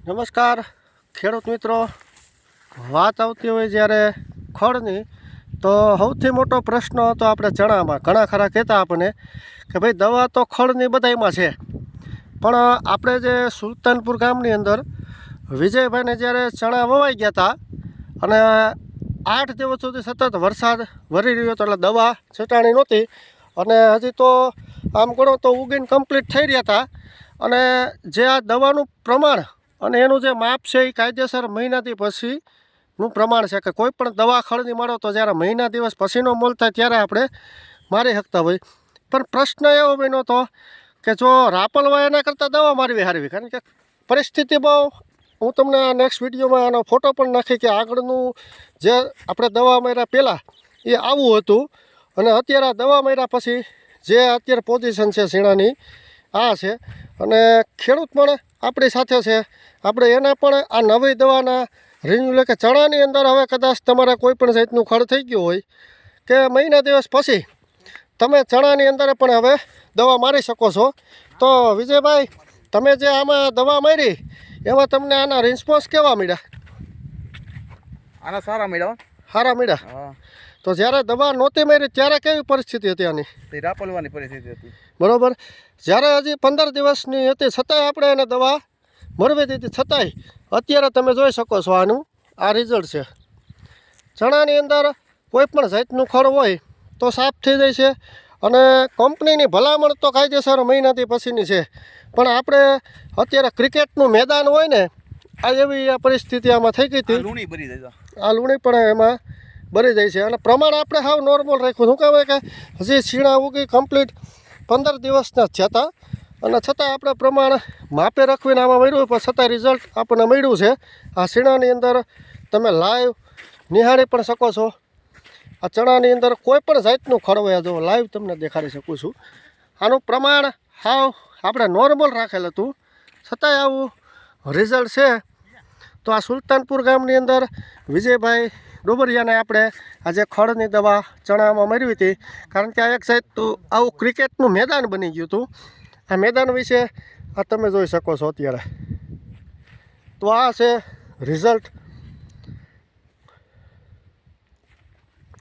નમસ્કાર, ખેડૂત મિત્રો. વાત આવતી હોય જ્યારે ખળની, તો સૌથી મોટો પ્રશ્ન હતો આપણે ચણામાં. ઘણા ખરા કહેતા આપણને કે ભાઈ, દવા તો ખળની બધામાં છે. પણ આપણે જે સુલતાનપુર ગામની અંદર વિજયભાઈને જ્યારે ચણા વવાઈ ગયા હતા અને આઠ દિવસ સુધી સતત વરસાદ વરી રહ્યો હતો, એટલે દવા છટાણી નહોતી. અને હજી તો આમ ગણો તો ઉગીને કમ્પ્લીટ થઈ રહ્યા હતા અને જે આ દવાનું પ્રમાણ અને એનું જે માપ છે એ કાયદેસર મહિનાથી પછીનું પ્રમાણ છે કે કોઈ પણ દવા ખળની મારો તો જ્યારે મહિના દિવસ પછીનો મોલ થાય ત્યારે આપણે મારી શકતા હોય. પણ પ્રશ્ન એવો બન્યો હતો કે જો રાપલવા એના કરતાં દવા મારવી હારવી, કારણ કે પરિસ્થિતિ બહુ હું તમને આ નેક્સ્ટ વિડીયોમાં આનો ફોટો પણ નાખી કે આગળનું જે આપણે દવા માર્યા પહેલાં એ આવું હતું. અને અત્યારે આ દવા માર્યા પછી જે અત્યારે પોઝિશન છે સીણાની આ છે. અને ખેડૂત પણ આપણી સાથે છે. આપણે એને પણ આ નવી દવાના રિન્યુ કે ચણાની અંદર હવે કદાચ તમારે કોઈ પણ જાતનું ખડ થઈ ગયું હોય કે મહિના દિવસ પછી તમે ચણાની અંદર પણ હવે દવા મારી શકો છો. તો વિજયભાઈ, તમે જે આમાં દવા મારી, એમાં તમને આના રિસ્પોન્સ કેવા મળ્યા? આના સારા મળ્યા સારા મળ્યા. હા. તો જ્યારે દવા નહોતી મારી ત્યારે કેવી પરિસ્થિતિ હતી આની? તે રાપલવાની પરિસ્થિતિ હતી. બરાબર. જ્યારે હજી પંદર દિવસની હતી છતાંય આપણે એને દવા મળવી દીધી. છતાંય અત્યારે તમે જોઈ શકો છો આનું. આ રિઝલ્ટ છે. ચણાની અંદર કોઈ પણ જાતનું ખડ હોય તો સાફ થઈ જાય છે અને કંપનીની ભલામણ તો કાયદેસર મહિનાથી પછીની છે. પણ આપણે અત્યારે ક્રિકેટનું મેદાન હોય ને આ એવી આ પરિસ્થિતિ આમાં થઈ ગઈ હતી. લૂણી ભરી જાય આ લૂણી પણ એમાં ભરી જાય છે. અને પ્રમાણ આપણે હાવ નોર્મલ રાખ્યું. શું કહેવાય કે હજી છીણા ઉગી કમ્પ્લીટ પંદર દિવસના જ હતા. અને છતાં આપણે પ્રમાણ માપે રાખવીને આમાં મળ્યું પણ છતાં રિઝલ્ટ આપણને મળ્યું છે. આ છીણાની અંદર તમે લાઈવ નિહાળી પણ શકો છો. આ ચણાની અંદર કોઈ પણ જાતનું ખડવાયા જો લાઈવ તમને દેખાડી શકું છું. આનું પ્રમાણ હાવ આપણે નોર્મલ રાખેલ હતું. છતાંય આવું રિઝલ્ટ છે. તો આ સુલતાનપુર ગામની અંદર વિજયભાઈ ડોબરિયાને આપણે આજે ખડની દવા ચણામાં મરવી હતી. કારણ કે આ એક સાઈડ તો આવું ક્રિકેટનું મેદાન બની ગયું હતું. આ મેદાન વિશે આ તમે જોઈ શકો છો અત્યારે. તો આ છે રિઝલ્ટ.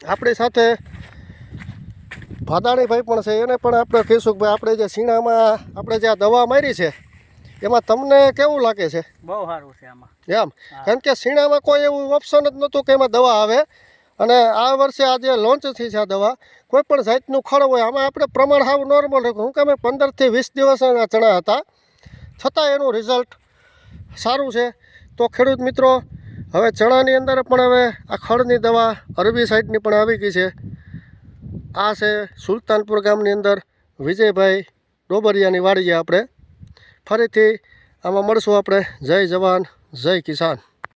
આપણી સાથે ભાદાણીભાઈ પણ છે. એને પણ આપણે કહીશું કે ભાઈ આપણે જે સીણામાં આપણે જે આ દવા મારી છે એમાં તમને કેવું લાગે છે? બહુ સારું છે આમાં. એમ? કારણ કે શીણામાં કોઈ એવું ઓપ્શન જ નહોતું કે એમાં દવા આવે. અને આ વર્ષે આ જે લોન્ચ થઈ છે આ દવા કોઈ પણ જાતનું ખળ હોય આમાં આપણે પ્રમાણ સાવ નોર્મલ રાખ્યું હું કે અમે પંદરથી વીસ દિવસના ચણા હતા. છતાં એનું રિઝલ્ટ સારું છે. તો ખેડૂત મિત્રો હવે ચણાની અંદર પણ હવે આ ખડની દવા અરબી સાઈડની પણ આવી ગઈ છે. આ છે સુલતાનપુર ગામની અંદર વિજયભાઈ ડોબરિયાની વાડીએ આપણે ફરીથી આમાં મળશું આપણે. જય જવાન જય કિસાન.